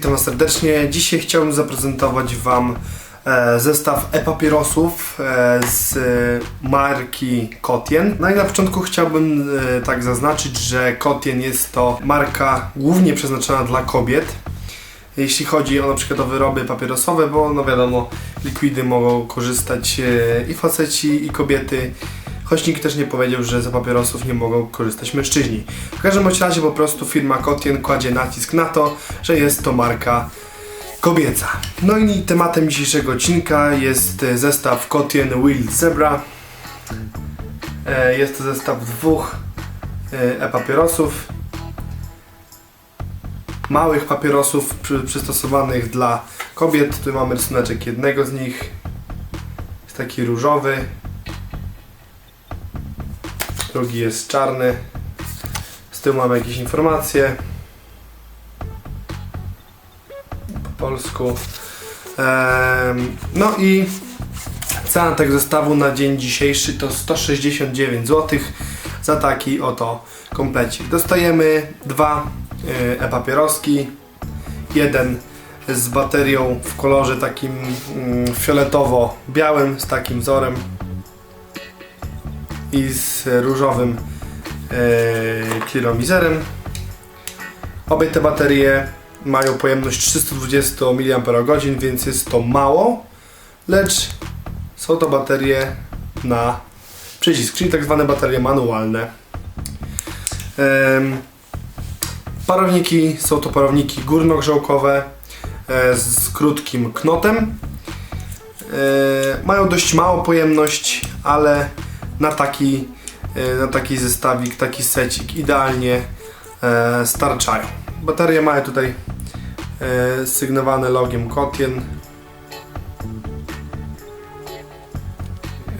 witam Was serdecznie. Dzisiaj chciałbym zaprezentować Wam e, zestaw e-papierosów e, z marki Kotien. No i na początku chciałbym e, tak zaznaczyć, że Kotien jest to marka głównie przeznaczona dla kobiet. Jeśli chodzi o na przykład o wyroby papierosowe, bo no wiadomo, likwidy mogą korzystać i faceci, i kobiety. Choć nikt też nie powiedział, że za papierosów nie mogą korzystać mężczyźni. W każdym razie po prostu firma Kotien kładzie nacisk na to, że jest to marka kobieca. No i tematem dzisiejszego odcinka jest e, zestaw Kotien Wild Zebra. E, Jest to zestaw dwóch e, e-papierosów. Małych papierosów przy, przystosowanych dla kobiet. Tu mamy rysuneczek jednego z nich. Jest taki różowy. Drugi jest czarny. Z tyłu mamy jakieś informacje. Po polsku. No i cena tego zestawu na dzień dzisiejszy to 169 zł za taki oto komplecik. Dostajemy dwa e-papieroski. Jeden z baterią w kolorze takim mm, fioletowo-białym z takim wzorem i z różowym e, clearomizerem. Obie te baterie mają pojemność 320 mAh, więc jest to mało, lecz są to baterie na przycisk, czyli tak zwane baterie manualne. Parowniki są to parowniki górnogrzałkowe e, z krótkim knotem. E, Mają dość małą pojemność, ale na taki, e, na taki zestawik, taki secik idealnie e, starczają. Baterie mają tutaj e, sygnowane logiem Kotien.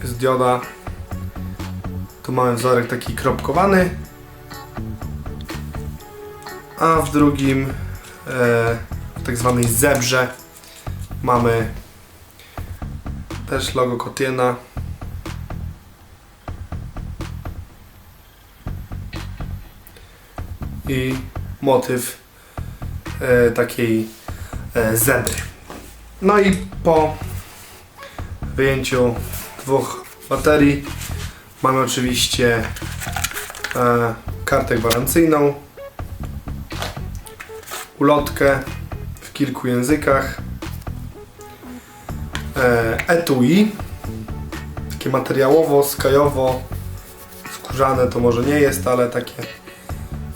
Jest dioda. Tu mamy wzorek taki kropkowany. A w drugim, w tak zwanej zebrze, mamy też logo Kotiena. I motyw e, takiej e, zebry. No i po wyjęciu dwóch baterii mamy oczywiście e, kartę gwarancyjną, ulotkę w kilku językach, e, etui, takie materiałowo, skajowo, skórzane to może nie jest, ale takie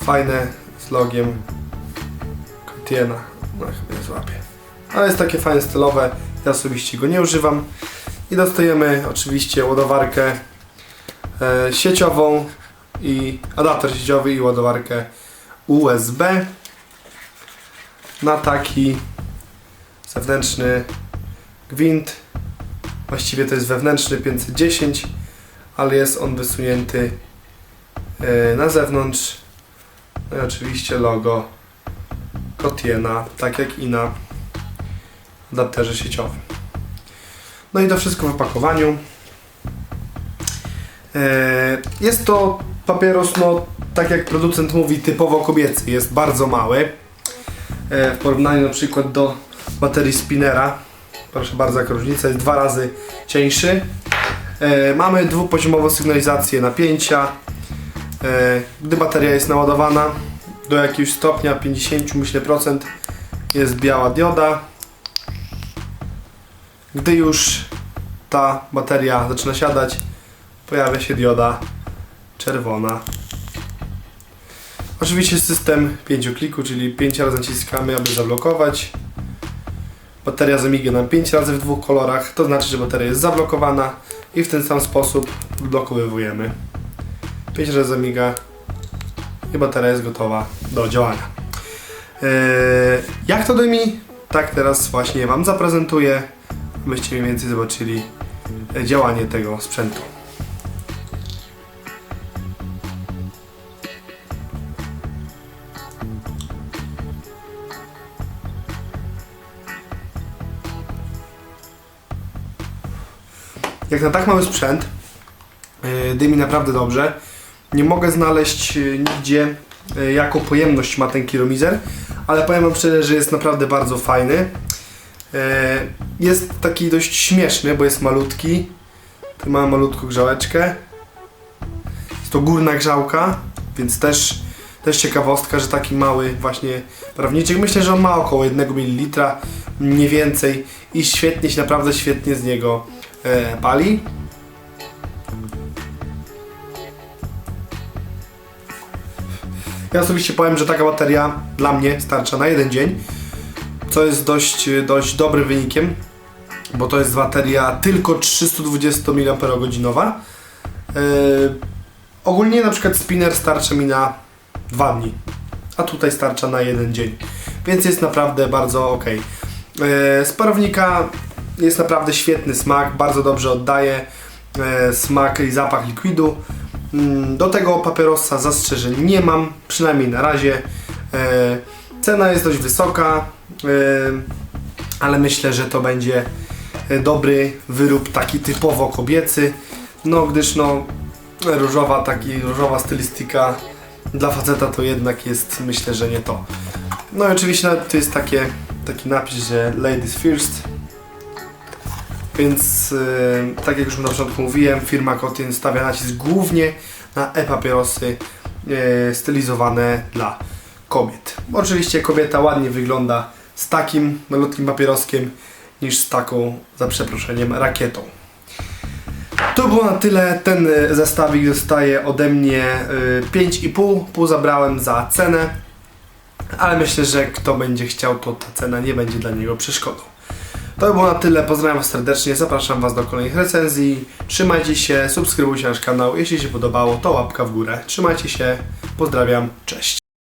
fajne z logiem Kotiena. No chyba nie złapie. Ale jest takie fajne stylowe. Ja osobiście go nie używam. I dostajemy oczywiście ładowarkę e, sieciową i adapter sieciowy i ładowarkę USB na taki zewnętrzny gwint. Właściwie to jest wewnętrzny 510, ale jest on wysunięty e, na zewnątrz no i oczywiście logo Kotiena, tak jak i na adapterze sieciowym. No i to wszystko w opakowaniu. E, Jest to papieros, no tak jak producent mówi, typowo kobiecy. Jest bardzo mały. E, W porównaniu na przykład do baterii Spinera. Proszę bardzo, jaka różnica. Jest dwa razy cieńszy. E, Mamy dwupoziomową sygnalizację napięcia. E, Gdy bateria jest naładowana do jakiegoś stopnia 50 myślę procent jest biała dioda. Gdy już ta bateria zaczyna siadać, pojawia się dioda czerwona. Oczywiście system 5 kliku, czyli 5 razy naciskamy, aby zablokować. Bateria zamiga nam 5 razy w dwóch kolorach, to znaczy, że bateria jest zablokowana i w ten sam sposób odblokowujemy. 5 razy zamiga i bateria jest gotowa do działania. Eee, jak to dymi? Tak teraz właśnie Wam zaprezentuję, abyście mniej więcej zobaczyli e, działanie tego sprzętu. Jak na tak mały sprzęt, e, dymi naprawdę dobrze. Nie mogę znaleźć e, nigdzie, e, jaką pojemność ma ten kilomizer, ale powiem wam szczerze, że jest naprawdę bardzo fajny. E, Jest taki dość śmieszny, bo jest malutki. Tu ma malutką grzałeczkę. Jest to górna grzałka, więc też, też ciekawostka, że taki mały właśnie prawniczek. Myślę, że on ma około 1 ml, nie więcej i świetnie się, naprawdę świetnie z niego pali. Ja osobiście powiem, że taka bateria dla mnie starcza na jeden dzień, co jest dość, dość dobrym wynikiem, bo to jest bateria tylko 320 mAh. Yy, ogólnie na przykład spinner starcza mi na 2 dni, a tutaj starcza na jeden dzień, więc jest naprawdę bardzo ok. Yy, z parownika jest naprawdę świetny smak, bardzo dobrze oddaje yy, smak i zapach likwidu. Mm, Do tego papierosa zastrzeżeń nie mam, przynajmniej na razie. E, Cena jest dość wysoka, e, ale myślę, że to będzie dobry wyrób taki typowo kobiecy. No, gdyż no różowa, taki, różowa stylistyka dla faceta to jednak jest, myślę, że nie to. No i oczywiście tu jest takie, taki napis, że Ladies First. Więc yy, tak jak już na początku mówiłem, firma Kotin stawia nacisk głównie na e-papierosy yy, stylizowane dla kobiet. Oczywiście kobieta ładnie wygląda z takim malutkim papieroskiem niż z taką, za przeproszeniem, rakietą. To było na tyle. Ten y, zestawik zostaje ode mnie y, 5,5. Pół zabrałem za cenę, ale myślę, że kto będzie chciał, to ta cena nie będzie dla niego przeszkodą. To by było na tyle. Pozdrawiam Was serdecznie. Zapraszam Was do kolejnych recenzji. Trzymajcie się, subskrybujcie nasz kanał. Jeśli się podobało, to łapka w górę. Trzymajcie się. Pozdrawiam. Cześć.